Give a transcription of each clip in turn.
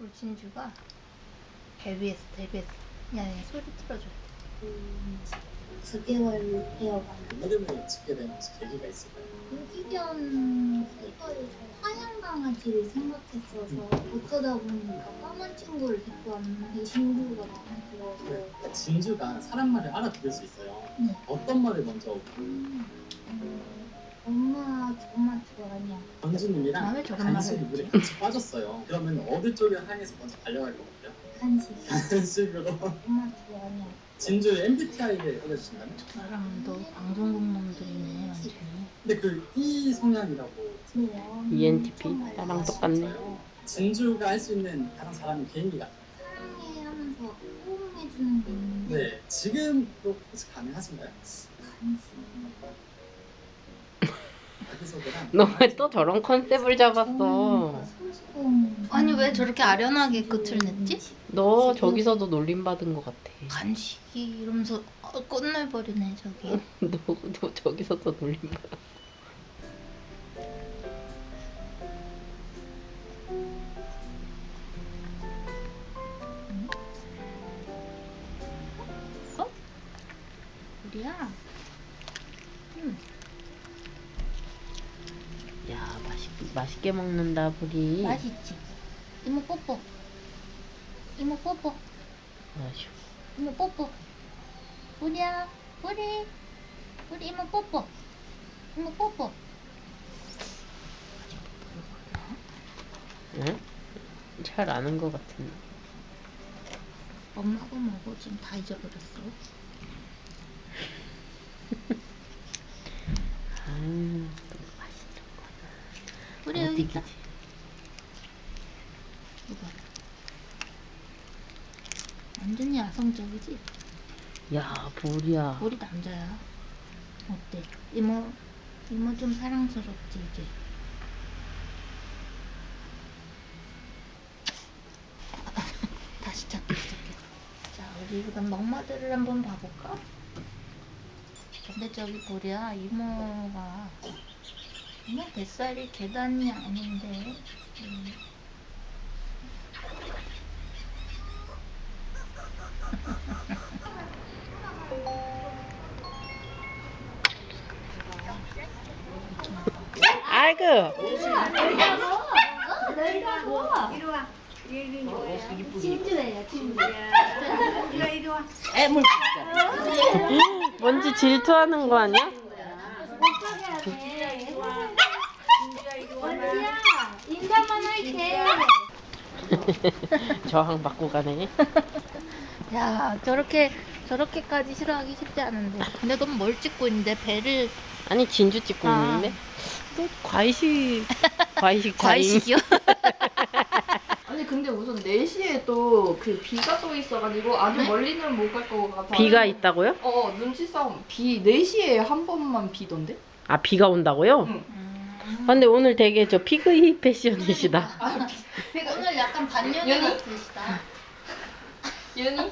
우리 진주가 데뷔했어, 데뷔했어. 야, 야 소리 틀어줘. 음, 9개월 되어가는 이름을 짓게 된 계기가 있을까요? 유기견 색깔이 하얀 강아지를 생각했어서 어쩌다 보니까 까만 친구를 데리고 왔는데 진주가 마음에 들어서 네. 진주가 사람 말을 알아들을 수 있어요. 네. 어떤 말을 먼저 음, 엄마 정말 좋아하냐 전주님이랑 아, 왜 저런 말을 간식이 물에 같이 빠졌어요. 그러면 어느 쪽을 향해서 먼저 달려갈 것 같아요? 간식 간식으로. 엄마 좋아하냐 진주 MBTI를 알려주신다면? 사람도 방송국 놈들이네, 완전히. 근데 그 E 성향이라고 그래요 ENTP? 나랑. 똑같네. 진주가 할 수 있는 가장 잘하는 개인기가 사랑해 하면서 호응해주는 게 있는데 네 지금도 혹시 가능하신가요? 간식 너 왜 또 저런 컨셉을 잡았어? 아니, 왜 저렇게 아련하게 끝을 냈지? 너 저기서도 놀림 받은 것 같아. 간식이 이러면서 어, 끝내버리네, 저기. 너, 너 저기서도 놀림 받았어. 우리야. 맛있, 맛있게 먹는다, 부리. 맛있지? 이모 뽀뽀. 이모 뽀뽀. 아쉬워. 이모 뽀뽀. 우리야, 우리. 우리 이모 뽀뽀. 이모 뽀뽀. 응? 잘 아는 것 같은데. 엄마가 먹어. 지금 다 잊어버렸어. 맛있었구나. 우리 여기 있다. 이거 봐. 완전히 야성적이지? 야, 부리야. 우리 남자야. 어때? 이모, 이모 좀 사랑스럽지, 이제? 다시 찾기 시작해. 자, 우리 그럼 먹마들을 한번 봐볼까? 근데 저기 보랴, 이모가, 이모 뱃살이 계단이 아닌데, 음. 아이고. 진주예요 진주 뭔지 질투하는 거 아니야 인사만 할게 저항 받고 가네. 야, 저렇게, 저렇게까지 싫어하기 쉽지 않은데. 근데 넌뭘 찍고 있는데, 배를, 아니, 진주 찍고 아. 있는데. 또 과이식, 과이식 자임. 과이식이요? 아니 근데 우선 4시에 또 그 비가 또 있어가지고 아주 멀리는 못 갈 것 같아 비가 있다고요? 어 눈치 싸움 비 4시에 한 번만 비던데? 아, 비가 온다고요? 응. 음. 근데 오늘 되게 저 피그이 패션이시다. 오늘 약간 반년이 연희? 같으시다. 윤이?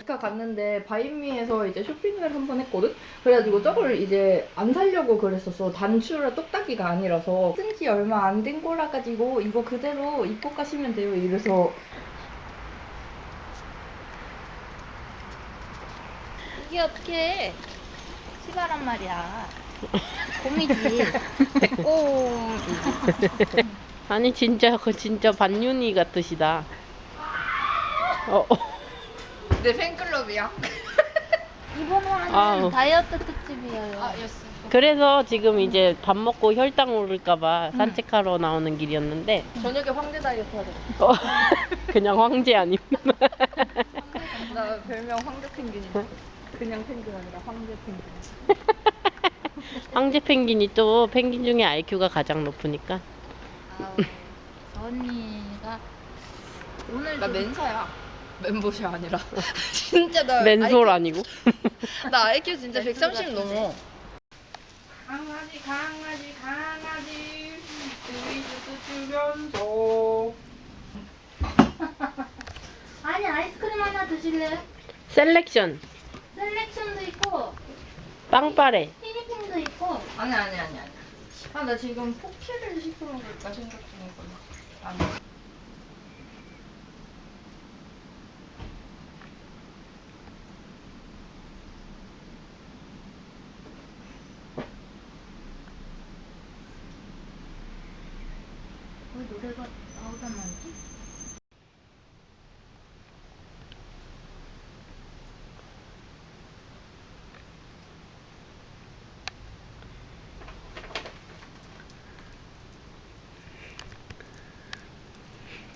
아까 갔는데 바인미에서 이제 쇼핑을 한 번 했거든? 그래가지고 저걸 이제 안 살려고 그랬었어 단추라 똑딱이가 아니라서 쓴 지 얼마 안 된 거라 가지고 이거 그대로 입고 가시면 돼요 이래서 이게 어떻게 시 바란 말이야. 곰이지. 오. 아니, 진짜, 그 진짜 반윤이 같으시다. 어, 어. 내 팬클럽이야 이번 화는 아우. 다이어트 특집이에요. 아 였어 그래서 지금 이제 밥 먹고 혈당 오를까봐 산책하러 나오는 길이었는데, 저녁에 황제 다이어트 하자 어, 그냥 황제 아님. 나 별명 황제 펭귄이야 그냥 펭귄 아니라 황제 펭귄 황제 펭귄이 또 펭귄 중에 IQ가 가장 높으니까. 아우, 저 언니가 오늘 나 좀- 맨사야. 멘봇이 아니라. 진짜 나 맨솔 아니고. IQ, 나 IQ 진짜 맨솔 130 같은데. 넘어. 강아지 강아지 강아지 스위스 주면서 아니 아이스크림 하나 드실래요? 셀렉션, 셀렉션도 있고 빵빠레. 티니핑도 있고 아니 아니 아니 아니. 아 나 지금 포키를 시켜 먹을까 생각 중이거든. 아니.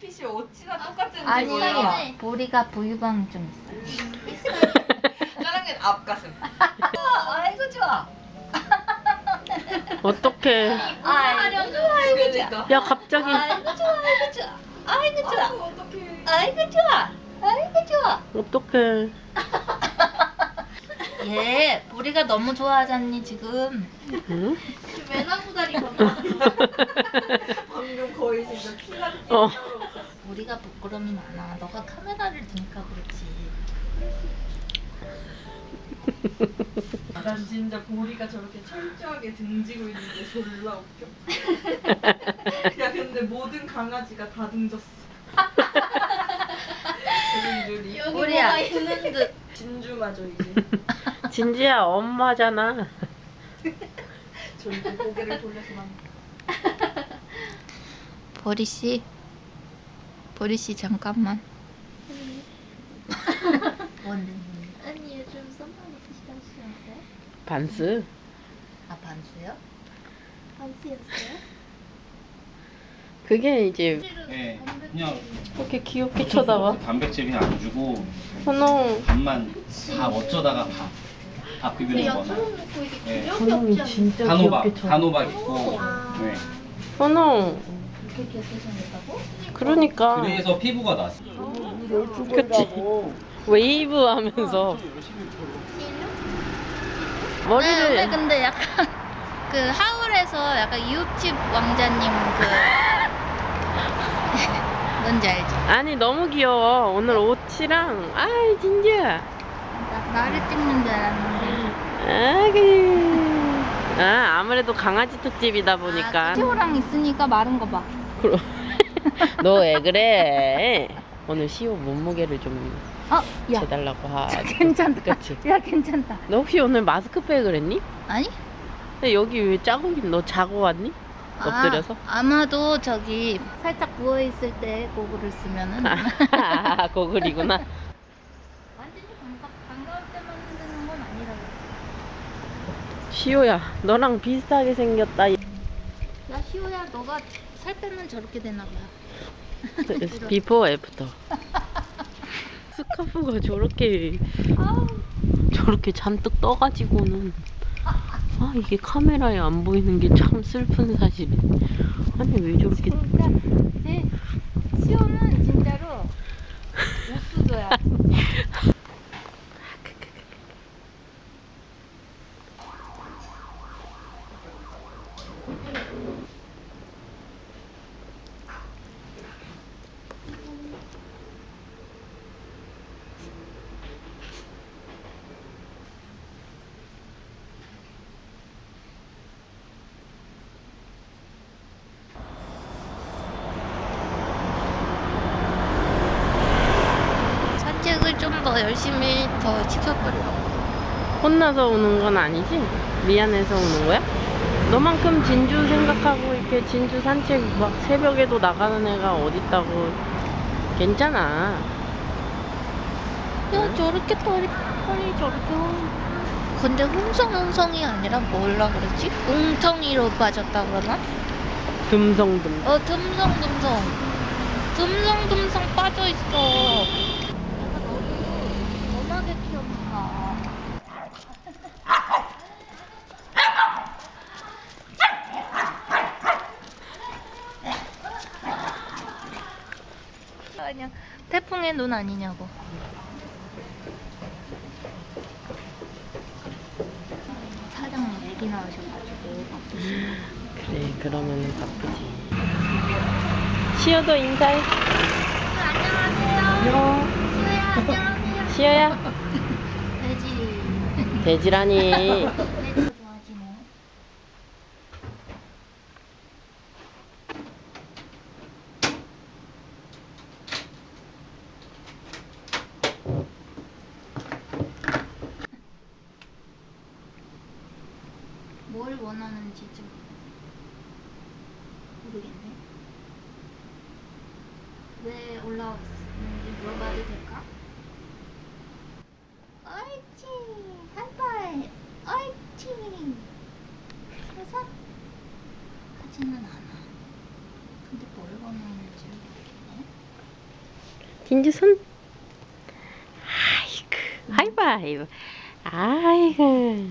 PC 어찌나 똑같은지 아니 몰라. 보리가 부유방 좀 있어. 짜장면 앞가슴. 아이고 좋아. 어떡해. 아이고 좋아, 아이고 좋아. 그러니까. 야, 갑자기. 아이고 좋아, 아이고 좋아. 아이고 좋아. 아이고 좋아. 아이고 좋아. 어떡해. 얘 보리가 너무 좋아하잖니 지금. 응? 왜 나고 다니거든. 방금 거의 진짜 피가 어. 보리가 부끄러움이 많아. 너가 카메라를 드니까 그렇지. 난 진짜 보리가 저렇게 철저하게 등지고 있는데 졸라 웃겨. 야 근데 모든 강아지가 다 등졌어. 조리조리. 보리야 트는 듯. 진주마저 이제 진지야, 엄마잖아. 저렇게 고개를 돌려서만. 보리 씨. 보리 씨 잠깐만. 뭔데? 아니 요즘 썸머리 드시다시면서요? 반스. 아 반수요? 반스였어요? 그게 이제 예, 그냥 그렇게 귀엽게 쳐다봐. 단백질 그냥 안 주고 선홍. 밥만 다 어쩌다가 밥, 밥 비비는 거나 놓고 이게 예. 기력이 없지 않나요? 진짜 단호박, 단호박 있고 네. 선홍. 그렇게 귀엽게 생겼다고? 그러니까. 그래서 피부가 났어. 그치. 웨이브 하면서. 네, 머리를. 오늘 근데 약간 그 하울에서 약간 이웃집 왕자님 그 뭔지 알지? 아니, 너무 귀여워. 오늘 옷이랑. 아이, 진지야. 나, 나를 찍는 줄 알았는데 아, 그. 아, 아무래도 강아지 특집이다 보니까. 아, 시호랑 있으니까 마른 거 봐. 그럼. 너 왜 그래? 오늘 시호 몸무게를 좀 어, 야, 재달라고 하. 괜찮다. 그치? 야, 괜찮다. 너 혹시 오늘 마스크팩을 했니? 아니? 근데 여기 왜 자국이 너 자고 왔니? 엎드려서? 아, 아마도 저기 살짝 부어 있을 때 고글을 쓰면은 아, 고글이구나. 완전히 반가, 반가울 때만 쓰는 건 아니라고. 시호야, 너랑 비슷하게 생겼다. 야, 시호야, 너가 살 빼면 저렇게 되나 봐. 비포 애프터. 스카프가 저렇게 아우, 저렇게 잔뜩 떠가지고는 아 이게 카메라에 안 보이는 게 참 슬픈 사실이네. 아니 왜 저렇게 그러니까 이제 시호는 진짜로 우수저야. 더 열심히 더 시켜보려고. 혼나서 오는 건 아니지? 미안해서 오는 거야? 너만큼 진주 생각하고 이렇게 진주 산책 막 새벽에도 나가는 애가 어딨다고 괜찮아. 야 저렇게 털이 털이 저렇게 웅- 근데 웅성웅성이 아니라 뭐라 그러지? 웅덩이로 빠졌다 그러나? 듬성듬. 어 듬성듬성 듬성듬성 빠져있어 내가 너무 엄하게 키웠나 그냥 태풍의 눈 아니냐고. 일이 나오셔가지고 바쁘시고 그래 그러면은 바쁘지. 시어도 인사해. 안녕하세요. 시어야. 돼지. 돼지라니 돼지 좋아하지 뭐 뭘 좀 모르겠네. 왜 올라왔는지 물어봐도 될까? 옳지! 한발! 옳지! 그래서 하지는 않아. 근데 뭘 원하는지 모르겠네. 진주 손 아이고 하이파이브 아이고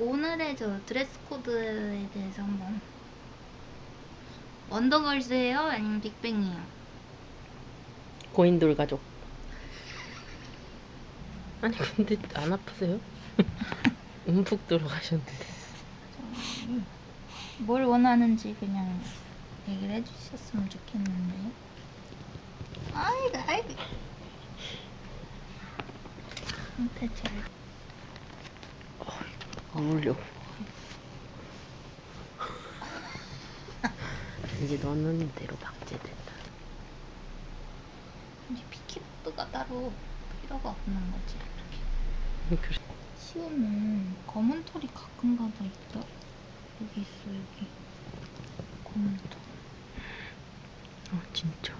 오늘의 저 드레스 코드에 대해서 한번 원더걸스예요? 아니면 빅뱅이에요? 고인돌 가족 아니 근데 안 아프세요? 움푹 들어가셨는데 뭘 원하는지 그냥 얘기를 해주셨으면 좋겠는데. 아이고, 아이고. 대체 를 울려 이제 너는 대로 박제된다 이제 피키보드가 따로 필요가 없는 거지. 이렇게. 그래. 시오는 검은 털이 가끔 가다 있다. 여기 있어, 여기. 검은 털. 어 진짜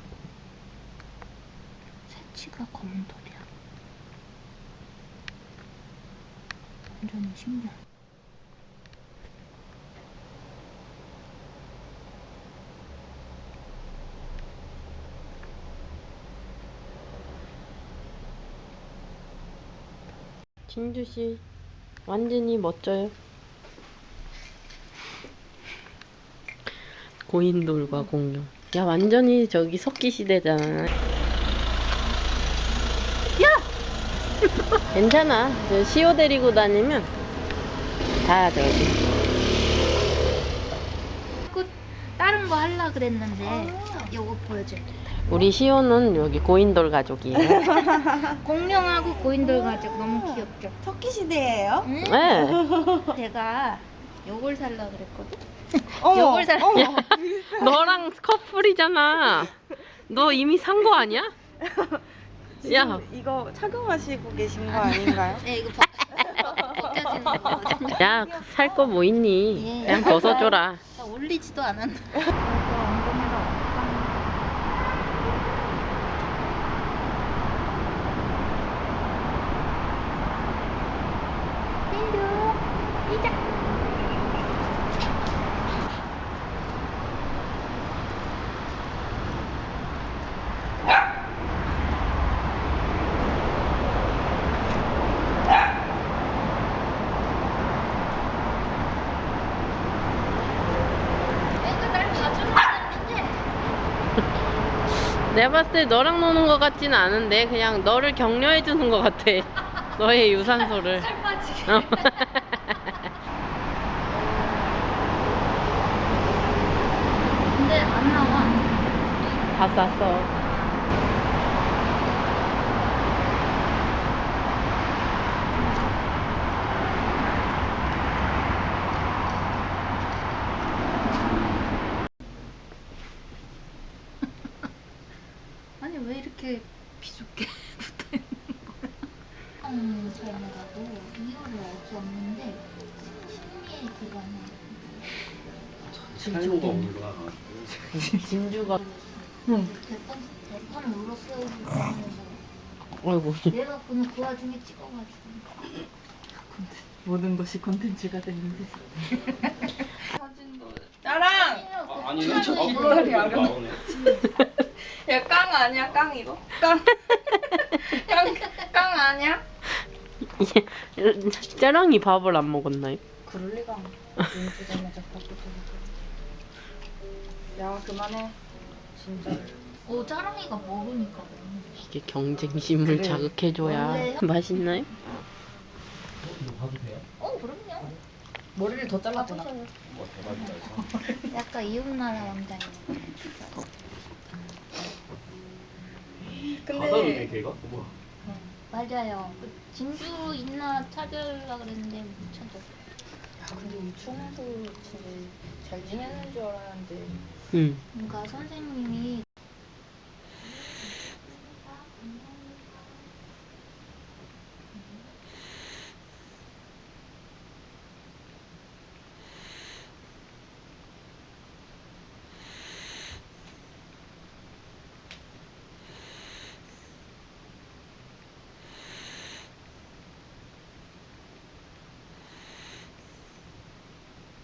새치가 검은 털이야. 완전히 신기해. 진주씨 완전히 멋져요. 고인돌과 공룡. 야 완전히 저기 석기 시대잖아 괜찮아 저 시오 데리고 다니면 다 저기 그 다른 거 하려 그랬는데 요거 보여줘야겠다. 우리 시오는 여기 고인돌 가족이에요 공룡하고 고인돌 가족 너무 귀엽죠? 터키 시대예요? 응? 네. 내가 요걸 살라 그랬거든. 어머, 요걸 살. 어머. 너랑 커플이잖아 너 이미 산 거 아니야? 야 이거 착용하시고 계신 거 아닌가요? 네 이거 벗- 벗겨지는 거거든요. 야, 살 거 뭐 있니? 예. 그냥 벗어줘라. 나 올리지도 않았는데. 내가 날 봐주는 사람인데. 내가 봤을 때 너랑 노는 것 같지는 않은데 그냥 너를 격려해 주는 것 같아. 너의 유산소를. 살 빠지게. 어. 근데 안 나와. 다 쌌어. 아니 왜 이렇게 비좁게 붙어 있는 거야? 음, 삶이라도 이유를 알 수 없는데 심리에 기반해. 촬영가 올라가. 진주가. 대판 대판 울었어요. 아이고. 내가 그냥 그 와중에 찍어가지고. 모든 것이 콘텐츠가 되는 세상. 짜랑! 아니 나저 물놀이 안 하네. 나오네. 야, 깡 아니야, 깡 이거? 깡. 깡, 깡 아니야? 짜랑이 밥을 안 먹었나요? 그럴 리가. 눈뜨자마자 바꾸자 야, 그만해. 진짜. 오 짜랑이가 먹으니까 이게 경쟁심을 그래. 자극해줘야 맛있나요? 봐도 어 그럼요 머리를 더 잘랐구나 약간 이웃나라 왕자인 것 같아요. 바다로 인해 이거? 네, 맞아요 그 진주 있나 찾으려고 그랬는데 못 찾았어요 근데 유치원에서 진짜 잘 지내는 줄 알았는데 응. 뭔가 선생님이